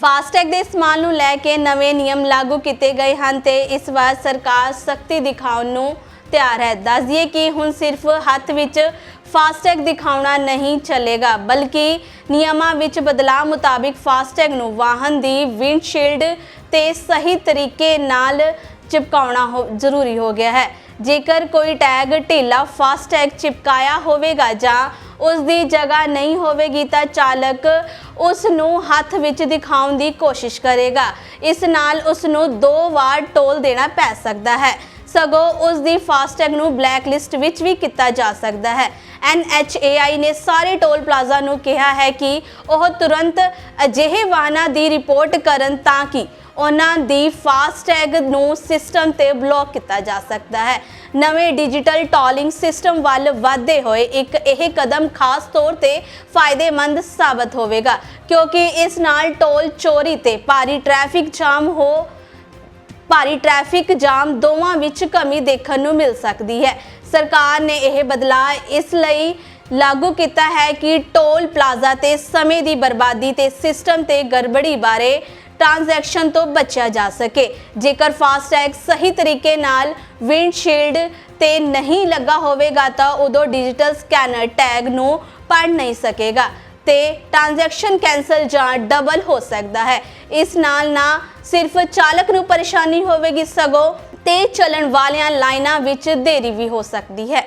FASTag ਦੇ ਇਸਤੇਮਾਲ ਨੂੰ ਲੈ ਕੇ ਨਵੇਂ ਨਿਯਮ ਲਾਗੂ ਕੀਤੇ ਗਏ ਹਨ ਤੇ ਇਸ ਵਾਰ ਸਰਕਾਰ ਸਖਤੀ ਦਿਖਾਉਣ ਨੂੰ ਤਿਆਰ ਹੈ। ਦੱਸ ਦਈਏ ਕਿ ਹੁਣ ਸਿਰਫ ਹੱਥ ਵਿੱਚ ਫਾਸਟੈਗ ਦਿਖਾਉਣਾ ਨਹੀਂ ਚੱਲੇਗਾ, ਬਲਕਿ ਨਿਯਮਾਂ ਵਿੱਚ ਬਦਲਾਅ ਮੁਤਾਬਿਕ ਫਾਸਟੈਗ ਨੂੰ ਵਾਹਨ ਦੀ ਵਿੰਡਸ਼ੀਲਡ ਤੇ ਸਹੀ ਤਰੀਕੇ ਨਾਲ ਚਿਪਕਾਉਣਾ ਹੋ ਜ਼ਰੂਰੀ ਹੋ ਗਿਆ ਹੈ। ਜੇਕਰ ਕੋਈ ਟੈਗ ਢੀਲਾ ਫਾਸਟੈਗ ਚਿਪਕਾਇਆ ਹੋਵੇਗਾ ਜਾਂ ਉਸ ਦੀ ਜਗ੍ਹਾ ਨਹੀਂ ਹੋਵੇਗੀ ਤਾਂ ਚਾਲਕ ਉਸ ਨੂੰ ਹੱਥ ਵਿੱਚ ਦਿਖਾਉਣ ਦੀ ਕੋਸ਼ਿਸ਼ ਕਰੇਗਾ। ਇਸ ਨਾਲ ਉਸ ਨੂੰ ਦੋ ਵਾਰ ਟੋਲ ਦੇਣਾ ਪੈ ਸਕਦਾ ਹੈ। ਸਗੋਂ ਉਸ ਦੀ ਫਾਸਟੈਗ ਨੂੰ ਬਲੈਕ ਲਿਸਟ ਵਿੱਚ ਵੀ ਕੀਤਾ ਜਾ ਸਕਦਾ ਹੈ। NHAI ਨੇ ਸਾਰੇ ਟੋਲ ਪਲਾਜ਼ਾ ਨੂੰ ਕਿਹਾ ਹੈ ਕਿ ਉਹ ਤੁਰੰਤ ਅਜਿਹੇ ਵਾਹਨਾਂ ਦੀ ਰਿਪੋਰਟ ਕਰਨ ਤਾਂ ਕਿ ਉਹਨਾਂ ਦੀ ਫਾਸਟੈਗ ਨੂੰ ਸਿਸਟਮ ਤੇ ਬਲੌਕ ਕੀਤਾ ਜਾ ਸਕਦਾ ਹੈ। ਨਵੇਂ ਡਿਜੀਟਲ ਟੋਲਿੰਗ ਸਿਸਟਮ ਵੱਲ ਵਧਦੇ ਹੋਏ ਇੱਕ ਇਹ ਕਦਮ ਖਾਸ ਤੌਰ ਤੇ ਫਾਇਦੇਮੰਦ ਸਾਬਤ ਹੋਵੇਗਾ, ਕਿਉਂਕਿ ਇਸ ਨਾਲ ਟੋਲ ਚੋਰੀ ਤੇ ਭਾਰੀ ਟ੍ਰੈਫਿਕ ਜਾਮ ਹੋ ਭਾਰੀ ਟ੍ਰੈਫਿਕ ਜਾਮ ਦੋਵਾਂ ਵਿੱਚ ਕਮੀ ਦੇਖਣ ਨੂੰ ਮਿਲ ਸਕਦੀ ਹੈ। ਸਰਕਾਰ ਨੇ ਇਹ ਬਦਲਾਅ ਇਸ ਲਈ ਲਾਗੂ ਕੀਤਾ ਹੈ ਕਿ ਟੋਲ ਪਲਾਜ਼ਾ ਤੇ ਸਮੇਂ ਦੀ ਬਰਬਾਦੀ ਤੇ ਸਿਸਟਮ ਤੇ ਗੜਬੜੀ ਬਾਰੇ ਟ੍ਰਾਂਜੈਕਸ਼ਨ ਤੋਂ ਬਚਿਆ ਜਾ ਸਕੇ। ਜੇਕਰ ਫਾਸਟੈਗ ਸਹੀ ਤਰੀਕੇ ਨਾਲ ਵਿੰਡਸ਼ੀਲਡ ਤੇ ਨਹੀਂ ਲੱਗਾ ਹੋਵੇਗਾ, ਤਾਂ ਉਦੋਂ ਡਿਜੀਟਲ ਸਕੈਨਰ ਟੈਗ ਨੂੰ ਪੜ ਨਹੀਂ ਸਕੇਗਾ ਤੇ ਟ੍ਰਾਂਜੈਕਸ਼ਨ ਕੈਨਸਲ ਜਾਂ ਡਬਲ ਹੋ ਸਕਦਾ ਹੈ। ਇਸ ਨਾਲ ਨਾ ਸਿਰਫ ਚਾਲਕ ਨੂੰ ਪਰੇਸ਼ਾਨੀ ਹੋਵੇਗੀ, ਸਗੋਂ ਤੇ ਚੱਲਣ ਵਾਲੀਆਂ ਲਾਈਨਾਂ ਵਿੱਚ ਦੇਰੀ ਵੀ ਹੋ ਸਕਦੀ ਹੈ।